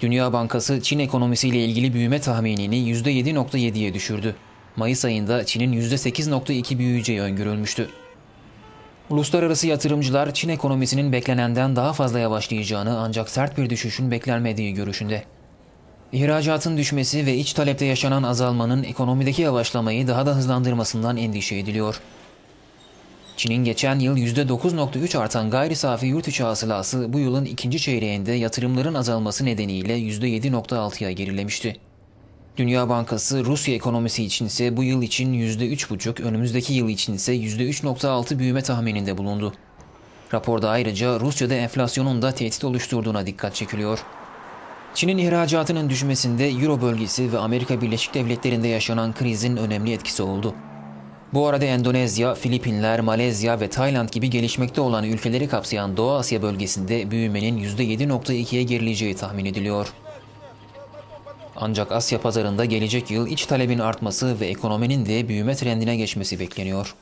Dünya Bankası Çin ekonomisiyle ilgili büyüme tahminini %7.7'ye düşürdü. Mayıs ayında Çin'in %8.2 büyüyeceği öngörülmüştü. Uluslararası yatırımcılar Çin ekonomisinin beklenenden daha fazla yavaşlayacağını ancak sert bir düşüşün beklenmediği görüşünde. İhracatın düşmesi ve iç talepte yaşanan azalmanın ekonomideki yavaşlamayı daha da hızlandırmasından endişe ediliyor. Çin'in geçen yıl %9.3 artan gayri safi yurt içi hasılası bu yılın ikinci çeyreğinde yatırımların azalması nedeniyle %7.6'ya gerilemişti. Dünya Bankası Rusya ekonomisi için ise bu yıl için %3.5, önümüzdeki yıl için ise %3.6 büyüme tahmininde bulundu. Raporda ayrıca Rusya'da enflasyonun da tehdit oluşturduğuna dikkat çekiliyor. Çin'in ihracatının düşmesinde Euro bölgesi ve Amerika Birleşik Devletleri'nde yaşanan krizin önemli etkisi oldu. Bu arada Endonezya, Filipinler, Malezya ve Tayland gibi gelişmekte olan ülkeleri kapsayan Doğu Asya bölgesinde büyümenin %7.2'ye gerileyeceği tahmin ediliyor. Ancak Asya pazarında gelecek yıl iç talebin artması ve ekonominin de büyüme trendine geçmesi bekleniyor.